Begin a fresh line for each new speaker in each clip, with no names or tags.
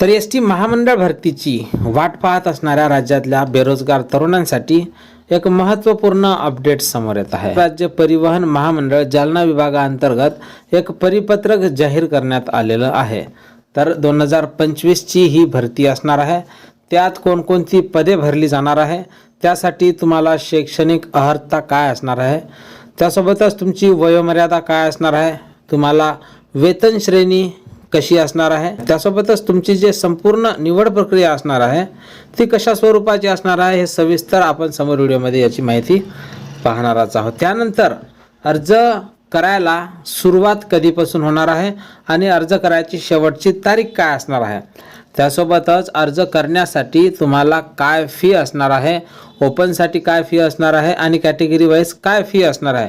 तर S T महामंडळ भरतीची वाट पाहत असणाऱ्या राज्यातल्या बेरोजगार तरुणांसाठी एक महत्त्वपूर्ण अपडेट समोर येत आहे. राज्य परिवहन महामंडळ जालना विभागाअंतर्गत एक परिपत्रक जाहीर करण्यात आलेलं आहे. तर दोन हजार पंचवीसची ही भरती असणार आहे. त्यात कोणकोणती पदे भरली जाणार आहे? त्यासाठी तुम्हाला शैक्षणिक अर्हता काय असणार आहे? त्यासोबतच तुमची वयोमर्यादा काय असणार आहे? तुम्हाला वेतन श्रेणी कशी असणार आहे? त्यासोबतच तुमची जे संपूर्ण निवड प्रक्रिया असणार आहे ती कशा स्वरूपाची असणार आहे हे सविस्तर आपण समोर व्हिडिओमध्ये याची माहिती पाहणारच आहोत. त्यानंतर अर्ज करायला सुरुवात कधीपासून होणार आहे आणि अर्ज करायची शेवटची तारीख काय असणार आहे? त्यासोबतच अर्ज करण्यासाठी तुम्हाला काय फी असणार आहे? ओपनसाठी काय फी असणार आहे? आणि कॅटेगरी वाईज काय फी असणार आहे?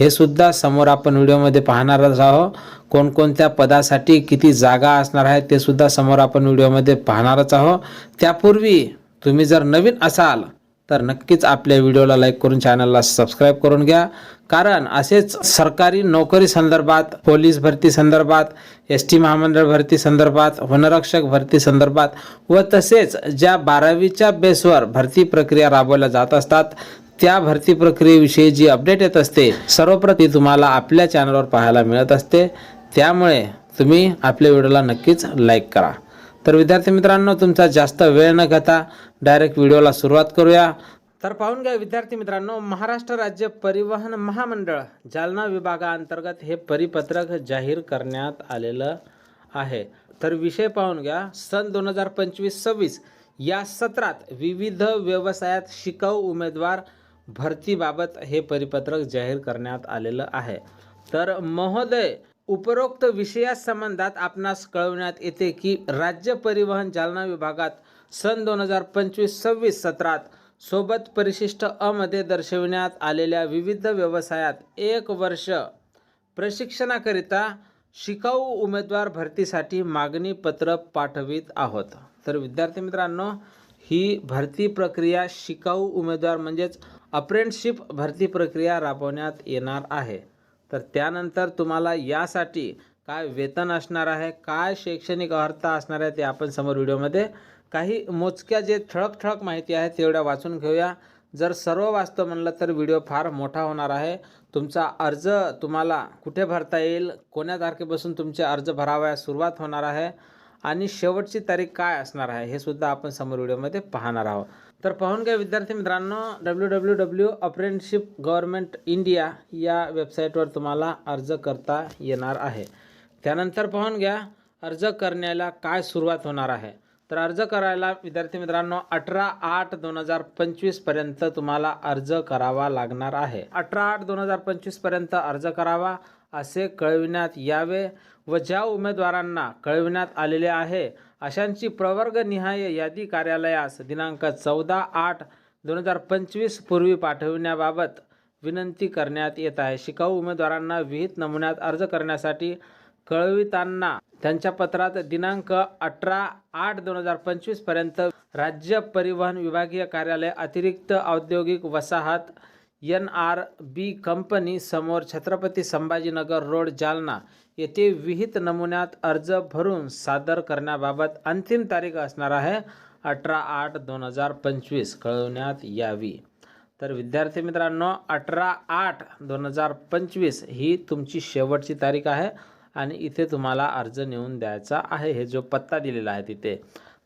हे सुद्धा समोर आपण व्हिडिओमध्ये पाहणारच आहोत. कोणकोणत्या पदासाठी किती जागा असणार आहे ते सुद्धा समोर आपण व्हिडिओमध्ये पाहणारच आहोत. त्यापूर्वी तुम्ही जर नवीन असाल तर नक्कीच आपल्या व्हिडिओला लाईक करून चॅनलला सबस्क्राईब करून घ्या. कारण असेच सरकारी नोकरी संदर्भात पोलीस भरती संदर्भात एस टी महामंडळ भरती संदर्भात वनरक्षक भरती संदर्भात व तसेच ज्या बारावीच्या बेसवर भरती प्रक्रिया राबवल्या जात असतात त्या भरती प्रक्रियेविषयी जी अपडेट येत असते सर्वप्रती तुम्हाला आपल्या चॅनलवर पाहायला मिळत असते. त्यामुळे तुम्ही आपल्या व्हिडिओला नक्कीच लाईक करा. तर विद्यार्थी मित्रांनो तुमचा जास्त वेळ न घेता डायरेक्ट व्हिडिओला सुरुवात करूया. तर पाहून घ्या विद्यार्थी मित्रांनो महाराष्ट्र राज्य परिवहन महामंडळ जालना विभागाअंतर्गत हे परिपत्रक जाहीर करण्यात आलेलं आहे. तर विषय पाहून घ्या. सन दोन हजार पंचवीस सव्वीस या सत्रात विविध व्यवसायात शिकाऊ उमेदवार भरतीबाबत हे परिपत्रक जाहीर करण्यात आलेलं आहे. तर महोदय उपरोक्त विषयासंबंधात आपणास कळवण्यात येते की राज्य परिवहन जालना विभागात सन दोन हजार पंचवीस सव्वीस सत्रात सोबत परिशिष्ट अ मध्ये दर्शविण्यात आलेल्या विविध व्यवसायात एक वर्ष प्रशिक्षणाकरिता शिकाऊ उमेदवार भरतीसाठी मागणी पत्र पाठवित आहोत. तर विद्यार्थी मित्रांनो ही भरती प्रक्रिया शिकाऊ उमेदवार म्हणजेच अप्रेंटशिप भरती प्रक्रिया राबवण्यात येणार आहे. तर त्यानंतर तुम्हाला यासाठी काय वेतन असणार आहे काय शैक्षणिक अर्हता असणार आहे ते आपण समोर व्हिडिओमध्ये काही मोजक्या जे ठळक ठळक माहिती आहे तेवढ्या वाचून घेऊया. जर सर्व वाचतो म्हणलं तर व्हिडिओ फार मोठा होणार आहे. तुमचा अर्ज तुम्हाला कुठे भरता येईल कोण्या तारखेपासून तुमचे अर्ज भरावयास सुरुवात होणार आहे आणि शेवटची तारीख काय असणार आहे हे सुद्धा आपण समोर व्हिडिओमध्ये पाहणार आहोत. तर पाहून घ्या विद्यार्थी मित्रांनो W W W apprenticeship government India या वेबसाईटवर तुम्हाला अर्ज करता येणार आहे. त्यानंतर पाहून घ्या अर्ज करण्याला काय सुरुवात होणार आहे. तर अर्ज करायला विद्यार्थी मित्रांनो अठरा आठ दोन हजार पंचवीसपर्यंत तुम्हाला अर्ज करावा लागणार आहे. अठरा आठ दोन हजार पंचवीसपर्यंत अर्ज करावा असे कळविण्यात यावे व ज्या उमेदवारांना कळविण्यात आलेले आहे अशांची प्रवर्गनिहाय यादी कार्यालयास दिनांक चौदा आठ दोन हजार पंचवीस पूर्वी पाठविण्याबाबत विनंती करण्यात येत आहे. शिकाऊ उमेदवारांना विहित नमुन्यात अर्ज करण्यासाठी कळवितांना त्यांच्या पत्रात दिनांक अठरा आठ दोन हजार पंचवीसपर्यंत राज्य परिवहन विभागीय कार्यालय अतिरिक्त औद्योगिक वसाहत एन आर बी कंपनी समोर छत्रपती संभाजीनगर रोड जालना येथे विहित नमुन्यात अर्ज भरून सादर करण्याबाबत अंतिम तारीख असणार आहे अठरा आठ दोन हजार पंचवीस कळवण्यात यावी. तर विद्यार्थी मित्रांनो अठरा आठ दोन हजार पंचवीस ही तुमची शेवटची तारीख आहे आणि इथे तुम्हाला अर्ज नेऊन द्यायचा आहे. हे जो पत्ता दिलेला आहे तिथे.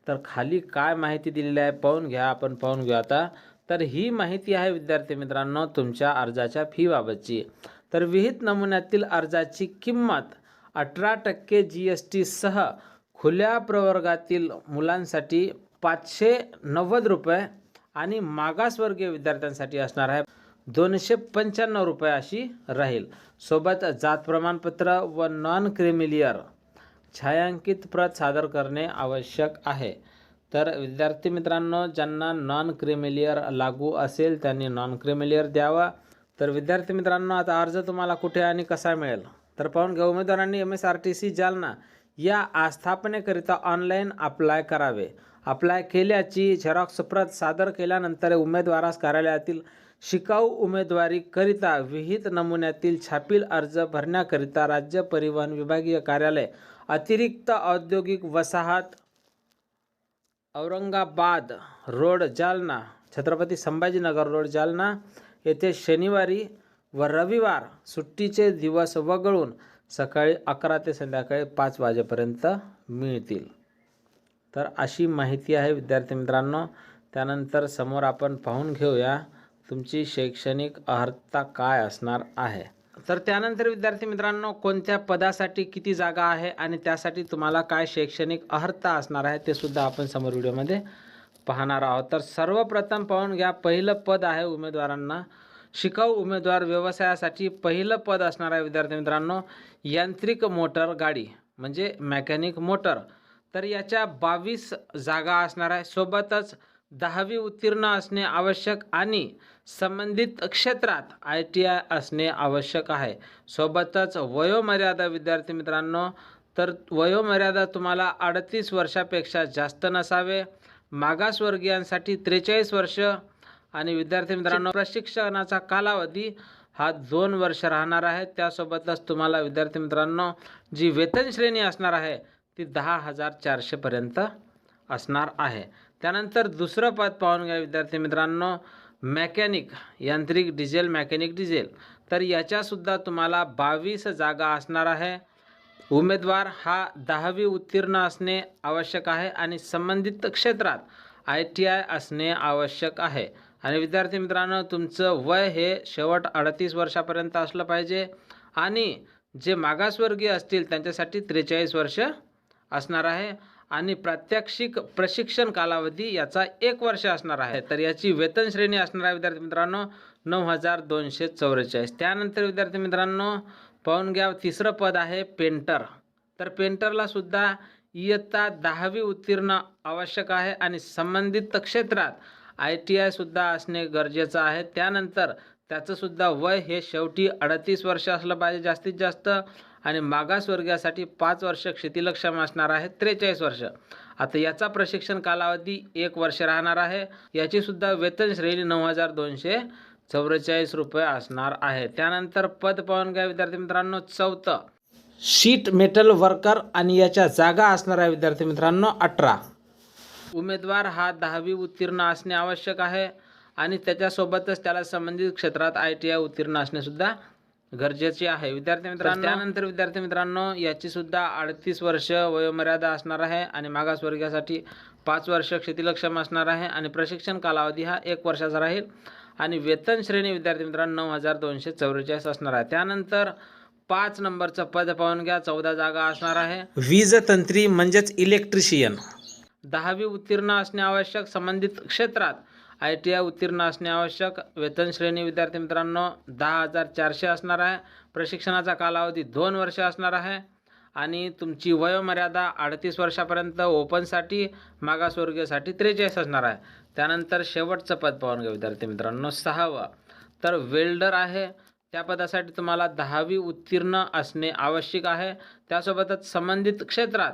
तर खाली काय माहिती दिलेली आहे पाहून घ्या. आपण पाहून घेऊ आता. तर ही माहिती आहे विद्यार्थी मित्रांनो तुमच्या अर्जाच्या फीबाबतची तर विहित नमुन्यातील अर्जाची किंमत अठरा टक्के जी एस टीसह खुल्या प्रवर्गातील मुलांसाठी पाचशे नव्वद रुपये आणि मागासवर्गीय विद्यार्थ्यांसाठी असणार आहे दोनशे पंच्याण्णव रुपये अशी राहील. सोबत जात प्रमाणपत्र व नॉन क्रिमिलियर छायांकित प्रत सादर करणे आवश्यक आहे. तर विद्यार्थी मित्रांनो ज्यांना नॉन क्रिमिलियर लागू असेल त्यांनी नॉन क्रिमिलियर द्यावा. तर विद्यार्थी मित्रांनो आता अर्ज तुम्हाला कुठे आणि कसा मिळेल? तर पाहून घ्या उमेदवारांनी M S R T C Jalna या आस्थापनेकरिता ऑनलाईन अप्लाय करावे. अप्लाय केल्याची झेरॉक्स प्रत सादर केल्यानंतर उमेदवारास कार्यालयातील शिकाऊ उमेदवारीकरिता विहित नमुन्यातील छापील अर्ज भरण्याकरिता राज्य परिवहन विभागीय कार्यालय अतिरिक्त औद्योगिक वसाहत औरंगाबाद रोड जालना छत्रपती संभाजीनगर रोड जालना. येथे शनिवारी व रविवार सुट्टीचे दिवस वगळून सकाळी अकरा ते संध्याकाळी पाच वाजेपर्यंत मिळतील. तर अशी माहिती आहे विद्यार्थी मित्रांनो. त्यानंतर समोर आपण पाहून घेऊया तुमची शैक्षणिक अर्हता काय असणार आहे. तर त्यानंतर विद्यार्थी मित्रांनो कोणत्या पदासाठी किती जागा आहे आणि त्यासाठी तुम्हाला काय शैक्षणिक अर्हता असणार आहे ते सुद्धा आपण समोर व्हिडिओमध्ये पाहणार आहोत. तर सर्वप्रथम पाहून घ्या पहिलं पद आहे उमेदवारांना. शिकाऊ उमेदवार व्यवसायासाठी पहिलं पद असणार आहे विद्यार्थी मित्रांनो यांत्रिक मोटर गाडी म्हणजे मेकॅनिक मोटर. तर याच्या बावीस जागा असणार आहे. सोबतच दहावी उत्तीर्ण असणे आवश्यक आणि संबंधित क्षेत्रात आय टी आय असणे आवश्यक आहे. सोबतच वयोमर्यादा विद्यार्थी मित्रांनो तर वयोमर्यादा तुम्हाला अडतीस वर्षापेक्षा जास्त नसावे. मागासवर्गीयांसाठी त्रेचाळीस वर्ष. आणि विद्यार्थी मित्रांनो प्रशिक्षणाचा कालावधी हा दोन वर्ष राहणार आहे. त्यासोबतच तुम्हाला विद्यार्थी मित्रांनो जी वेतन श्रेणी असणार आहे ती दहा हजार चारशेपर्यंत असणार आहे. त्यानंतर दुसरं पद पाहून घ्या विद्यार्थी मित्रांनो. मॅकॅनिक यांत्रिक डिझेल मॅकॅनिक डिझेल. तर याच्यासुद्धा तुम्हाला बावीस जागा असणार आहे. उमेदवार हा दहावी उत्तीर्ण असणे आवश्यक आहे आणि संबंधित क्षेत्रात आय टी आय असणे आवश्यक आहे. आणि विद्यार्थी मित्रांनो तुमचं वय हे शेवट अडतीस वर्षापर्यंत असलं पाहिजे आणि जे मागासवर्गीय असतील त्यांच्यासाठी त्रेचाळीस वर्ष असणार आहे. आणि प्रात्यक्षिक प्रशिक्षण कालावधी याचा एक वर्ष असणार आहे. तर याची वेतन श्रेणी असणार आहे विद्यार्थी मित्रांनो नऊ हजार दोनशे चौवेचाळीस. त्यानंतर विद्यार्थी मित्रांनो पाहून घ्या तिसरं पद आहे पेंटर. तर पेंटरला सुद्धा इयत्ता दहावी उत्तीर्ण आवश्यक आहे आणि संबंधित क्षेत्रात आय टी आयसुद्धा असणे गरजेचं आहे. त्यानंतर त्याचंसुद्धा वय हे शेवटी अडतीस वर्ष असलं पाहिजे जास्तीत जास्त. आणि मागासवर्गीयासाठी पाच वर्ष क्षितिलक्षम असणार आहे त्रेचाळीस वर्ष. आता याचा प्रशिक्षण कालावधी एक वर्ष राहणार आहे. याचीसुद्धा वेतन श्रेणी नऊ हजार दोनशे चौवेचाळीस रुपये असणार आहे. त्यानंतर पद पाहून घ्या विद्यार्थी मित्रांनो चौथं. शीट मेटल वर्कर आणि याच्या जागा असणार आहे विद्यार्थी मित्रांनो अठरा. उमेदवार हा दहावी उत्तीर्ण असणे आवश्यक आहे आणि त्याच्यासोबतच त्याला संबंधित क्षेत्रात आय टी आय उत्तीर्ण असणेसुद्धा गरजेचे आहे. विद्यार्थी मित्रांनो त्यानंतर विद्यार्थी मित्रांनो याची सुद्धा अडतीस वर्ष वयोमर्यादा असणार आहे आणि मागासवर्गीयासाठी पाच वर्ष क्षतिलक्षम असणार आहे आणि प्रशिक्षण कालावधी हा एक वर्षाचा राहील आणि वेतन श्रेणी विद्यार्थी मित्रांनो नऊ हजार दोनशे चौवेचाळीस असणार आहे. त्यानंतर पाच नंबरचं पद पाहून घ्या चौदा जागा असणार आहे. वीज तंत्री म्हणजेच इलेक्ट्रिशियन दहावी उत्तीर्ण असणे आवश्यक संबंधित क्षेत्रात आय टी आय उत्तीर्ण असणे आवश्यक. वेतन श्रेणी विद्यार्थी मित्रांनो दहा हजार चारशे असणार आहे. प्रशिक्षणाचा कालावधी दोन वर्ष असणार आहे. आणि तुमची वयोमर्यादा अडतीस वर्षापर्यंत ओपनसाठी मागासवर्गीयसाठी त्रेचाळीस असणार आहे. त्यानंतर शेवटचं पद पाहून घ्या विद्यार्थी मित्रांनो सहावं. तर वेल्डर आहे. त्या पदासाठी तुम्हाला दहावी उत्तीर्ण असणे आवश्यक आहे. त्यासोबतच संबंधित क्षेत्रात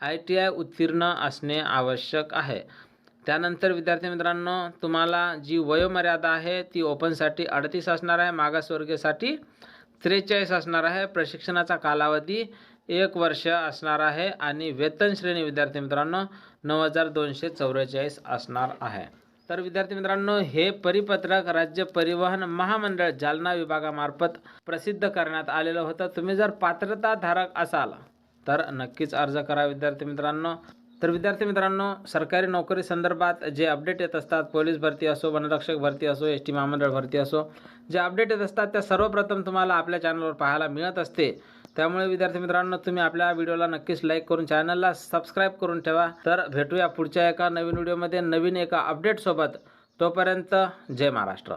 आय टी आय उत्तीर्ण असणे आवश्यक आहे. त्यानंतर विद्यार्थी मित्रांनो तुम्हाला जी वयोमर्यादा आहे ती ओपनसाठी अडतीस असणार आहे मागासवर्गीयसाठी त्रेचाळीस असणार आहे. प्रशिक्षणाचा कालावधी एक वर्ष असणार आहे आणि वेतन श्रेणी विद्यार्थी मित्रांनो नऊ हजार दोनशे चौवेचाळीस असणार आहे. तर विद्यार्थी मित्रांनो हे परिपत्रक राज्य परिवहन महामंडळ जालना विभागामार्फत प्रसिद्ध करण्यात आलेलं होतं. तुम्ही जर पात्रताधारक असाल तर नक्कीच अर्ज करा विद्यार्थी मित्रांनो. तर विद्यार्थी मित्रांनो सरकारी नोकरी संदर्भात जे अपडेट येत असतात पोलीस भरती असो वनरक्षक भरती असो एस टी महामंडळ भरती असो जे अपडेट येत असतात त्या सर्वप्रथम तुम्हाला आपल्या चॅनलवर पाहायला मिळत असते. त्यामुळे विद्यार्थी मित्रांनो तुम्ही आपल्या व्हिडिओला नक्कीच लाईक करून चॅनलला सबस्क्राईब करून ठेवा. तर भेटूया पुढच्या एका नवीन व्हिडिओमध्ये नवीन एका अपडेटसोबत तोपर्यंत जय महाराष्ट्र.